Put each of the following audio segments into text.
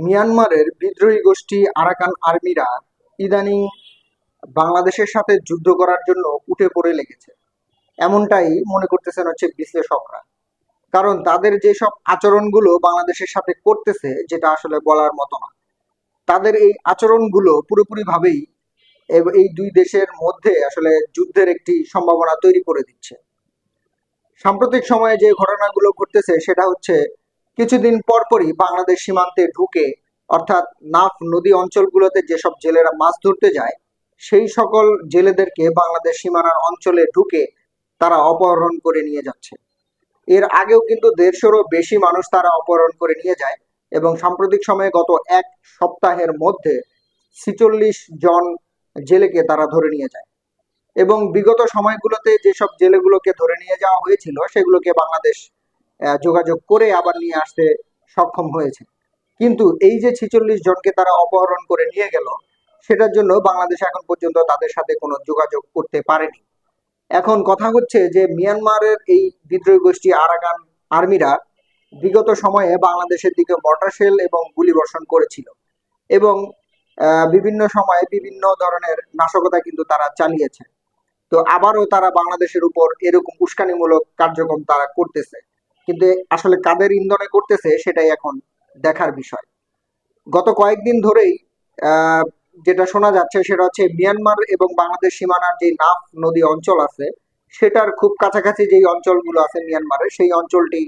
মিয়ানমারের বিদ্রোহী গোষ্ঠী আরাকান আর্মিরা ইদানিং বাংলাদেশের সাথে যুদ্ধ করার জন্য উঠে পড়ে লেগেছে। এমনটাই মনে করতেছেন হচ্ছে বিশ্লেষকরা। কারণ তাদের যেসব আচরণগুলো বাংলাদেশের সাথে করতেছে, যেটা আসলে বলার মতো না। তাদের এই আচরণগুলো পুরোপুরিভাবেই এই দুই দেশের মধ্যে আসলে যুদ্ধের একটি সম্ভাবনা তৈরি করে দিচ্ছে। সাম্প্রতিক সময়ে যে ঘটনাগুলো ঘটতেছে, সেটা হচ্ছে কিছুদিন পরপরই বাংলাদেশ সীমান্তে ঢুকে, অর্থাৎ নাফ নদী অঞ্চলগুলোতে যেসব জেলেরা মাছ ধরতে যায়, সেই সকল জেলেদেরকে বাংলাদেশ সীমানার অঞ্চলে ঢুকে তারা অপহরণ করে নিয়ে যাচ্ছে। এর আগেও কিন্তু দেড়শোরও বেশি মানুষ তারা অপহরণ করে নিয়ে যায় এবং সাম্প্রতিক সময়ে গত এক সপ্তাহের মধ্যে ছিচল্লিশ জন জেলেকে তারা ধরে নিয়ে যায়। এবং বিগত সময়গুলোতে যেসব জেলেগুলোকে ধরে নিয়ে যাওয়া হয়েছিল, সেগুলোকে বাংলাদেশ যোগাযোগ করে আবার নিয়ে আসতে সক্ষম হয়েছে। কিন্তু এই যে ছিচল্লিশ জনকে তারা অপহরণ করে নিয়ে গেল, সেটার জন্য বাংলাদেশ এখন পর্যন্ত তাদের সাথে কোনো যোগাযোগ করতে পারেনি। এখন কথা হচ্ছে যে, মিয়ানমারের এই বিদ্রোহী গোষ্ঠী আরাকান আর্মিরা বিগত সময়ে বাংলাদেশের দিকে মর্টার শেল এবং গুলি বর্ষণ করেছিল এবং বিভিন্ন সময়ে বিভিন্ন ধরনের নাশকতা কিন্তু তারা চালিয়েছে। তো আবারও তারা বাংলাদেশের উপর এরকম উস্কানিমূলক কার্যক্রম তারা করতেছে। কিন্তু আসলে কাদের ইন্ধনে করতেছে সেটাই এখন দেখার বিষয়। গত কয়েকদিন ধরেই যেটা শোনা যাচ্ছে সেটা হচ্ছে মিয়ানমার এবং বাংলাদেশ সীমানার যে নাফ নদী অঞ্চল আছে, সেটার খুব কাছাকাছি যেই অঞ্চলগুলো আছে মিয়ানমারে, সেই অঞ্চলটি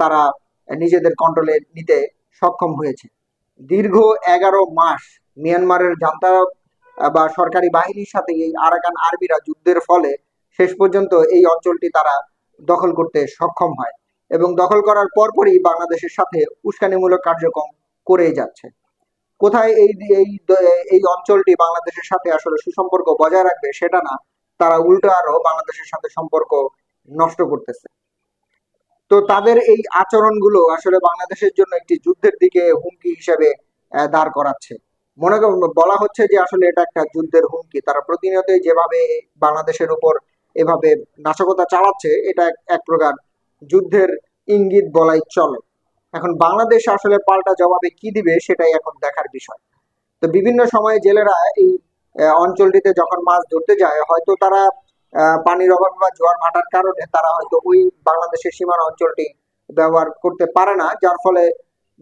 তারা নিজেদের কন্ট্রোলে নিতে সক্ষম হয়েছে। দীর্ঘ এগারো মাস মিয়ানমারের জান্তা বা সরকারি বাহিনীর সাথে এই আরাকান আর্মিরা যুদ্ধের ফলে শেষ পর্যন্ত এই অঞ্চলটি তারা দখল করতে সক্ষম হয়। এবং দখল করার পরপরই বাংলাদেশের সাথে উস্কানিমূলক কার্যক্রম করেই যাচ্ছে। কোথায় এই এই অঞ্চলটি বাংলাদেশের সাথে আসলে সুসম্পর্ক বজায় রাখবে সেটা না, তারা উল্টো আরও বাংলাদেশের সাথে সম্পর্ক নষ্ট করতেছে। তো তাদের এই আচরণগুলো আসলে বাংলাদেশের জন্য একটি যুদ্ধের দিকে হুমকি হিসেবে দাঁড় করাচ্ছে। মনে বলা হচ্ছে যে আসলে এটা একটা যুদ্ধের হুমকি। তারা প্রতিনিয়তই যেভাবে বাংলাদেশের উপর এভাবে নাশকতা চালাচ্ছে, এটা এক প্রকার যুদ্ধের ইঙ্গিত বলাই চলে। এখন বাংলাদেশ আসলে পাল্টা জবাবে কি দিবে সেটাই এখন দেখার বিষয়। তো বিভিন্ন সময়ে জেলেরা এই অঞ্চলটিতে যখন মাছ ধরতে যায়, হয়তো তারা পানির অভাবে বা জোয়ার ভাটার কারণে তারা হয়তো ওই বাংলাদেশের সীমানা অঞ্চলটি ব্যবহার করতে পারে না, যার ফলে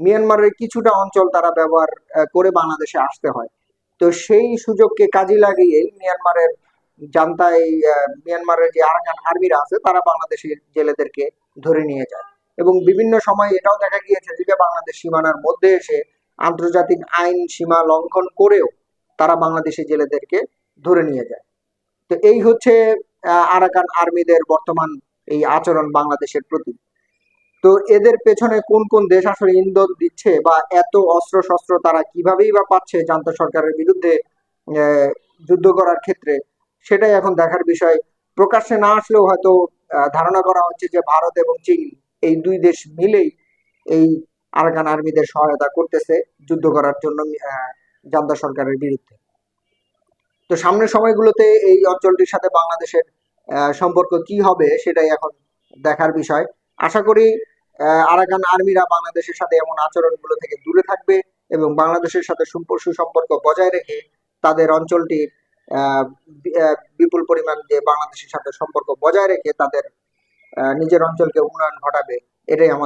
মিয়ানমারের কিছুটা অঞ্চল তারা ব্যবহার করে বাংলাদেশে আসতে হয়। তো সেই সুযোগকে কাজে লাগিয়ে মিয়ানমারের জান্তা মিয়ানমারের যে আরাকান আর্মিরা আছে, তারা বাংলাদেশের জেলেদেরকে ধরে নিয়ে যায়। এবং বিভিন্ন সময় এটাও দেখা গিয়েছে যে বাংলাদেশ সীমানার মধ্যে এসে আন্তর্জাতিক আইন সীমা লঙ্ঘন করেও তারা বাংলাদেশি জেলেদেরকে ধরে নিয়ে যায়। তো এই হচ্ছে আরাকান আর্মিদের বর্তমান এই আচরণ বাংলাদেশের প্রতি। তো এদের পেছনে কোন কোন দেশ আসলে ইন্ধন দিচ্ছে বা এত অস্ত্র শস্ত্র তারা কিভাবেই বা পাচ্ছে জান্তা সরকারের বিরুদ্ধে যুদ্ধ করার ক্ষেত্রে সেটাই এখন দেখার বিষয়। প্রকাশ্যে না আসলেও হয়তো ধারণা করা হচ্ছে যে ভারত এবং চীন এই দুই দেশ মিলেই এই আরাকান আর্মিদের সহায়তা করতেছে যুদ্ধ করার জন্য জান্তা সরকারের বিরুদ্ধে। তো সামনের সময়গুলোতে এই অঞ্চলটির সাথে বাংলাদেশের সম্পর্ক কি হবে সেটাই এখন দেখার বিষয়। আশা করি আরাকান আর্মিরা বাংলাদেশের সাথে এমন আচরণগুলো থেকে দূরে থাকবে এবং বাংলাদেশের সাথে সুম্প- সুসম্পর্ক বজায় রেখে তাদের অঞ্চলটি আহ, বি- আহ, বিপুল পরিমাণ যে বাংলাদেশের সাথে সম্পর্ক বজায় রেখে তাদের নিজের অঞ্চলকে উন্নয়ন ঘটাবে, এটাই আমার